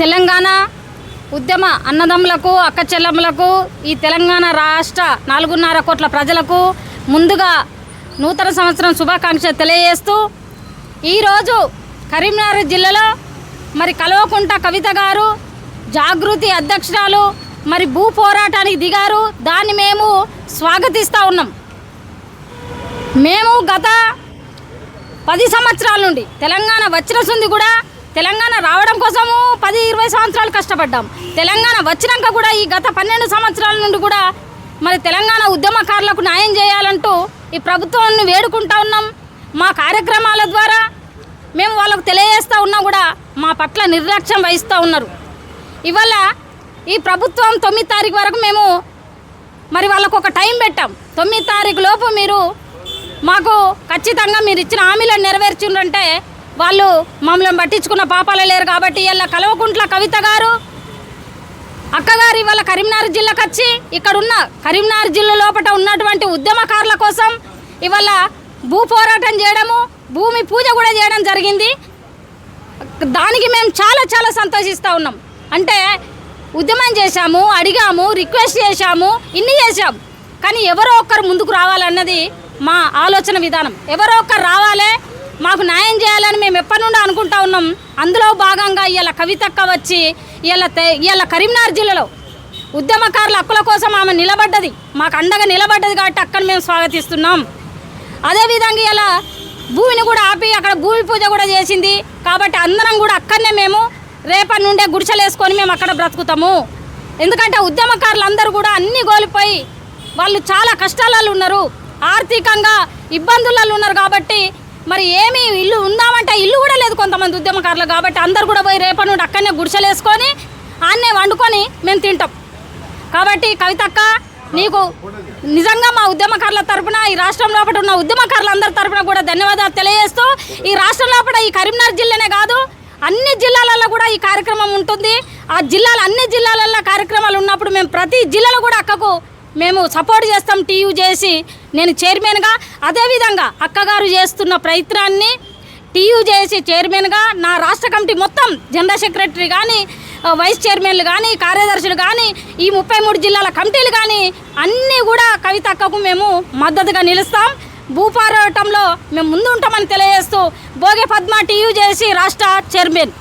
తెలంగాణ ఉద్యమ అన్నదమ్ములకు అక్క చెల్లెమ్మలకు ఈ తెలంగాణ రాష్ట్ర నాలుగున్నర కోట్ల ప్రజలకు ముందుగా నూతన సంవత్సరం శుభాకాంక్ష తెలియజేస్తూ ఈరోజు కరీంనగర్ జిల్లాలో మరి కల్వకుంట కవిత గారు జాగృతి అధ్యక్షురాలు మరి భూ పోరాటానికి దిగారు. దాన్ని మేము స్వాగతిస్తూ ఉన్నాం. మేము గత పది సంవత్సరాల నుండి తెలంగాణ వచ్చిన సుంది కూడా తెలంగాణ రావడం కోసము పది ఇరవై సంవత్సరాలు కష్టపడ్డాం. తెలంగాణ వచ్చినాక కూడా ఈ గత పన్నెండు సంవత్సరాల నుండి కూడా మరి తెలంగాణ ఉద్యమకారులకు న్యాయం చేయాలంటూ ఈ ప్రభుత్వాన్ని వేడుకుంటా ఉన్నాం. మా కార్యక్రమాల ద్వారా మేము వాళ్ళకు తెలియజేస్తూ ఉన్నా కూడా మా పట్ల నిర్లక్ష్యం వహిస్తూ ఉన్నారు. ఇవాళ ఈ ప్రభుత్వం తొమ్మిది తారీఖు వరకు మేము మరి వాళ్ళకు ఒక టైం పెట్టాం. తొమ్మిది తారీఖు లోపు మీరు మాకు ఖచ్చితంగా మీరు ఇచ్చిన హామీలను నెరవేర్చిండ్రంటే. వాళ్ళు మమ్మల్ని పట్టించుకున్న పాపాలే లేరు కాబట్టి ఇలా కలవకుంట్ల కవిత గారు అక్కగారు ఇవాళ కరీంనగర్ జిల్లాకు వచ్చి ఇక్కడ ఉన్న కరీంనగర్ జిల్లా లోపల ఉన్నటువంటి ఉద్యమకారుల కోసం ఇవాళ భూ పోరాటం చేయడము భూమి పూజ కూడా చేయడం జరిగింది. దానికి మేము చాలా చాలా సంతోషిస్తూ ఉన్నాం. అంటే ఉద్యమం చేశాము అడిగాము రిక్వెస్ట్ చేశాము ఇన్ని చేశాము కానీ ఎవరో ఒక్కరు ముందుకు రావాలన్నది మా ఆలోచన విధానం. ఎవరో ఒక్కరు రావాలి మాకు న్యాయం చేయాలని మేము ఎప్పటి నుండి అనుకుంటా ఉన్నాం. అందులో భాగంగా ఇవాళ కవితక్క వచ్చి ఇలా ఇలా కరీంనగర్ జిల్లాలో ఉద్యమకారుల హక్కుల కోసం ఆమె నిలబడ్డది. మాకు అండగా నిలబడ్డది కాబట్టి అక్కడ మేము స్వాగతిస్తున్నాం. అదేవిధంగా ఇలా భూమిని కూడా ఆపి అక్కడ భూమి పూజ కూడా చేసింది. కాబట్టి అందరం కూడా అక్కడనే మేము రేపటి నుండే గుడిసెలు వేసుకొని మేము అక్కడ బ్రతుకుతాము. ఎందుకంటే ఉద్యమకారులు అందరూ కూడా అన్నీ కోల్పోయి వాళ్ళు చాలా కష్టాలలో ఉన్నారు. ఆర్థికంగా ఇబ్బందులలో ఉన్నారు కాబట్టి మరి ఏమి ఇల్లు ఉందామంటే ఇల్లు కూడా లేదు కొంతమంది ఉద్యమకారులు కాబట్టి అందరు కూడా పోయి రేపటి నుండి అక్కడనే గుడిసెలు వేసుకొని ఆన్నే వండుకొని మేము తింటాం. కాబట్టి కవితక్క నీకు నిజంగా మా ఉద్యమకారుల తరపున ఈ రాష్ట్రం లోపల ఉన్న ఉద్యమకారులందరి తరపున కూడా ధన్యవాదాలు తెలియజేస్తూ ఈ రాష్ట్రం లోపల ఈ కరీంనగర్ జిల్లానే కాదు అన్ని జిల్లాలలో కూడా ఈ కార్యక్రమం ఉంటుంది. ఆ జిల్లాల అన్ని జిల్లాలలో కార్యక్రమాలు ఉన్నప్పుడు మేము ప్రతి జిల్లాలో కూడా అక్కకు మేము సపోర్ట్ చేస్తాం టీయూ చేసి నేను చైర్మన్గా అదేవిధంగా అక్కగారు చేస్తున్న ప్రయత్నాన్ని టీయూ చేసి చైర్మన్గా నా రాష్ట్ర కమిటీ మొత్తం జనరల్ సెక్రటరీ కానీ వైస్ చైర్మన్లు కానీ కార్యదర్శులు కానీ ఈ ముప్పై మూడు జిల్లాల కమిటీలు కానీ అన్నీ కూడా కవితక్కకు మేము మద్దతుగా నిలుస్తాం. భూపారటంలో మేము ముందుంటామని తెలియజేస్తూ భోగే పద్మ టీయూ చేసి రాష్ట్ర చైర్మన్.